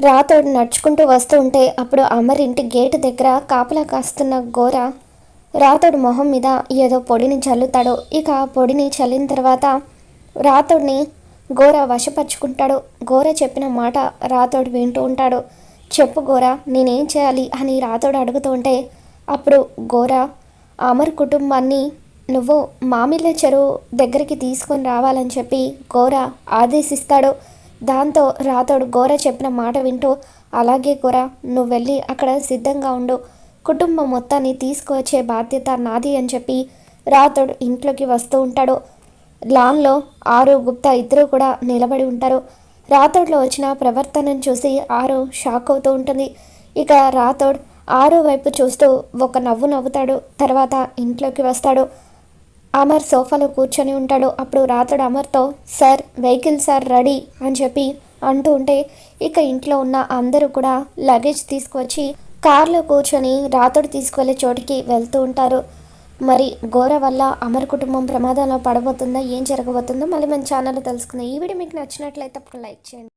రాతోడు నడుచుకుంటూ వస్తూ ఉంటే అప్పుడు అమర్ ఇంటి గేటు దగ్గర కాపలా కాస్తున్న గోర రాతోడు మొహం మీద ఏదో పొడిని చల్లుతాడు. ఇక పొడిని చల్లిన తర్వాత రాతోడిని గోర వశపరుచుకుంటాడు. గోర చెప్పిన మాట రాతోడు వింటూ ఉంటాడు. చెప్పు గోర నేనేం చేయాలి అని రాతోడు అడుగుతూ ఉంటే అప్పుడు గోర అమర్ కుటుంబాన్ని నువ్వు మామిళ్ళ చెరువు దగ్గరికి తీసుకొని రావాలని చెప్పి గోర ఆదేశిస్తాడు. దాంతో రాతోడు గోర చెప్పిన మాట వింటూ అలాగే గోర నువ్వు వెళ్ళి అక్కడ సిద్ధంగా ఉండు. కుటుంబం మొత్తాన్ని తీసుకువచ్చే బాధ్యత నాది అని చెప్పి రాతోడు ఇంట్లోకి వస్తూ ఉంటాడు. లాన్లో ఆరు గుప్తా ఇద్దరు కూడా నిలబడి ఉంటారు. రాథోడ్లో వచ్చిన ప్రవర్తనను చూసి ఆరు షాక్ అవుతూ ఉంటుంది. ఇక రాథోడ్ ఆరు వైపు చూస్తూ ఒక నవ్వు నవ్వుతాడు. తర్వాత ఇంట్లోకి వస్తాడు. అమర్ సోఫాలో కూర్చొని ఉంటాడు. అప్పుడు రాతోడు అమర్తో సార్ వెహికల్ సార్ రెడీ అని చెప్పి అంటూ ఉంటే ఇక ఇంట్లో ఉన్న అందరూ కూడా లగేజ్ తీసుకువచ్చి కార్లో కూర్చొని రాతోడు తీసుకువెళ్ళే చోటికి వెళ్తూ ఉంటారు. మరి ఘోర వల్ల అమర్ కుటుంబం ప్రమాదంలో పడబోతుందా? ఏం జరగబోతుందో మళ్ళీ మన ఛానల్లో తెలుసుకుందాం. ఈ వీడియో మీకు నచ్చినట్లయితే తప్పకుండా లైక్ చేయండి.